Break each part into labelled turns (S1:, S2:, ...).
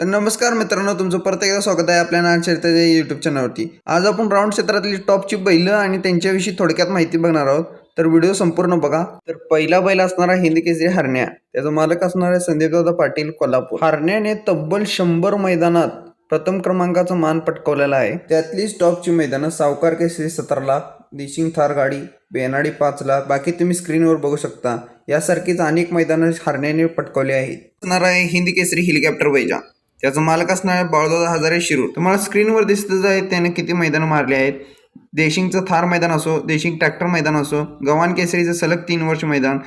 S1: तर नमस्कार मित्रांनो तुमचं परत एकदा स्वागत आहे आपल्या नान यूट्यूब चॅनलवरती आज आपण राऊंड क्षेत्रातली टॉपची बैलं आणि त्यांच्याविषयी थोडक्यात माहिती बघणार आहोत. तर व्हिडिओ संपूर्ण बघा. तर पहिला बैल असणारा हिंद केसरी हरण्या. त्याचा मालक असणार आहे संदीपदादा पाटील कोल्हापूर. हरण्याने तब्बल शंभर मैदानात प्रथम क्रमांकाचा मान पटकवलेला आहे. त्यातलीच टॉपची मैदानं सावकार केसरी सतरा लाख दिशिंग थार गाडी बेनाडी पाच लाख बाकी तुम्ही स्क्रीनवर बघू शकता. यासारखीच अनेक मैदानं हरण्याने पटकवली आहेत. असणार आहे हिंदी केसरी हेलिकॉप्टर बैजा. त्याचा मालक असणार आहे बाळदादा हजारे शिरूर. तुम्हाला स्क्रीनवर दिसतच आहे त्याने किती मैदानं मारली आहेत. देशिंगचं थार मैदान असो देशिंग ट्रॅक्टर मैदान असो गव्हाण केसरीचं सलग तीन वर्ष मैदान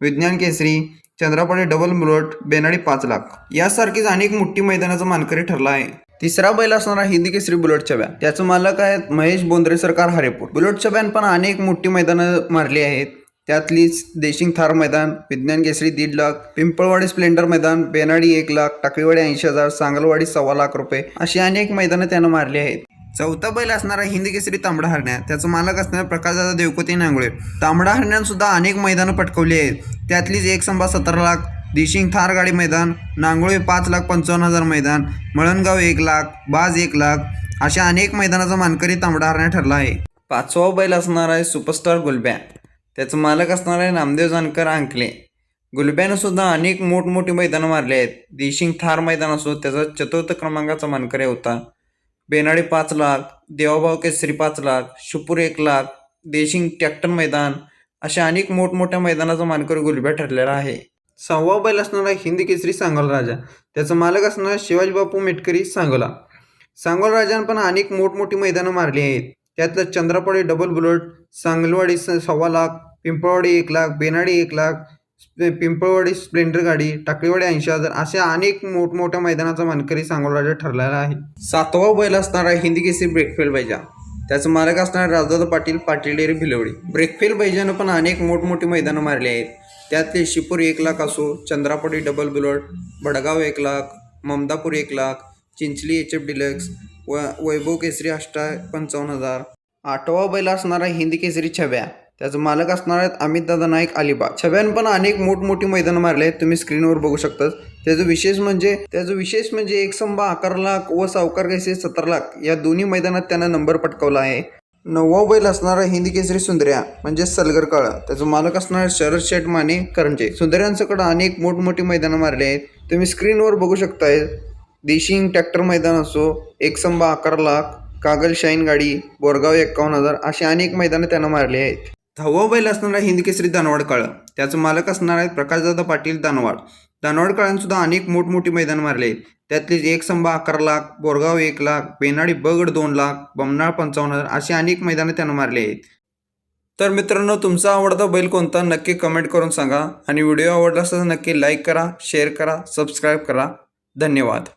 S1: विज्ञान केसरी चंद्रापाडे डबल बुलट बेनाडी पाच लाख. यासारखीच अनेक मोठी मैदानाचा मानकरी ठरला आहे. तिसरा बैल असणारा हिंदी केसरी बुलेट छब्या. त्याचं मालक आहेत महेश बोंद्रे सरकार हरेपूर. बुलेट छब्यान पण अनेक मोठी मैदानं मारली आहेत. त्यातलीच देशिंग थार मैदान विज्ञान केसरी दीड लाख पिंपळवाडी स्प्लेंडर मैदान बेनाडी एक लाख टाकळीवाडी ऐंशी हजार सांगलवाडी सव्वा लाख रुपये अशी अनेक मैदानं त्यानं मारली आहेत. चौथा बैल असणारा हिंदी केसरी तांबडा हरण्या त्याचं मालक असणारा प्रकाशदादा देवकोते नांगुळे. तांबडा हरण्यानं सुद्धा अनेक मैदानं पटकवली आहेत. त्यातलीच एक संभा सतरा लाख दिशिंग थार गाडी मैदान नांगोळे पाच लाख पंचावन्न हजार मैदान मळणगाव एक लाख बाज एक लाख अशा अनेक मैदानाचा मानकरी तांबडा हरण्या ठरला आहे. पाचवा बैल असणार आहे सुपरस्टार गुलब्या. त्याचं मालक असणारे नामदेव जानकर अंकले गुलब्यानं सुद्धा अनेक मोठमोठी मैदानं मारली आहेत. दिशिंग थार मैदान असो त्याचा चतुर्थ क्रमांकाचा मानकरी होता. बेनाडे पाच लाख देवाभाऊ केसरी पाच लाख शुपूर एक लाख देशिंग ट्रॅक्टर मैदान अशा अनेक मोठमोठ्या मैदानाचा मानकरी गुलब्या ठरलेला आहे. सहावा बैल असणारा हिंदी केसरी सांगोला राजा. त्याचा मालक असणारा शिवाजी बापू मेटकरी सांगोला. सांगोला राजानं पण अनेक मोठमोठी मैदानं मारली आहेत. त्यातलं चंद्रपाडी डबल बुलेट सांगलवाडी स- सव्वा लाख पिंपळवाडी एक लाख बेनाडी एक लाख पिंपळवाडी स्प्लेंडर गाडी टाकळीवाडी ऐंशी हजार अशा अनेक मोठमोठ्या मैदानाचा मानकरी सांगोला राजा ठरलेला आहे. सातवा बैल असणारा हिंदी केसरी ब्रेकफेल बैजा. त्याचं मालक असणारा राजदादा पाटील पाटीलेरी भिलवडी. ब्रेकफेल बैजानं पण अनेक मोठमोठी मैदानं मारली आहेत. त्यातले शिपूर एक लाख असो चंद्रापडी डबल बुलट भडगाव एक लाख ममदापूर एक lakh Chinchali H F deluxe व वैभव केसरी अष्टा पंचावन्न हजार. आठवा बैल असणारा हिंदी केसरी छब्या. त्याचं मालक असणार आहेत अमितदादा नाईक अलिबाग छब्यान पण अनेक मोठमोठी मैदानं मारले आहेत. तुम्ही स्क्रीनवर बघू शकता त्याचं विशेष म्हणजे त्याचं विशेष म्हणजे एक संभा अकरा लाख व सावकार केसरी सतरा लाख या दोन्ही मैदानात त्यानं नंबर पटकावला आहे. नववा बैल असणारा हिंदी केसरी सुंदर्या म्हणजे सलगर काळा. त्याचं मालक असणार शरद शेठ माने करंजे. सुंदर्यांसकडं अनेक मोठमोठी मैदानं मारले आहेत. तुम्ही स्क्रीनवर बघू शकताय देशिंग ट्रॅक्टर मैदान असो एकसंबा अकरा लाख कागल शाईन गाडी बोरगाव एक्कावन्न हजार अशी अनेक मैदानं त्यानं मारली आहेत. दहावा बैल असणारा हिंदकेसरी दानवाडकाळ. त्याचं मालक असणार आहेत प्रकाशदादा पाटील दानवाड. दानवाड सुद्धा अनेक मोठमोठी मैदान मारले. आहेत त्यातलीच एक संभा अकरा लाख बोरगाव एक लाख बेनाडी बगड दोन लाख बमनाळ पंचावन्न हजार अशी अनेक मैदानं त्यानं मारली आहेत. तर मित्रांनो तुमचा आवडता बैल कोणता नक्की कमेंट करून सांगा आणि व्हिडिओ आवडला असता नक्की लाईक करा शेअर करा सबस्क्राईब करा. धन्यवाद.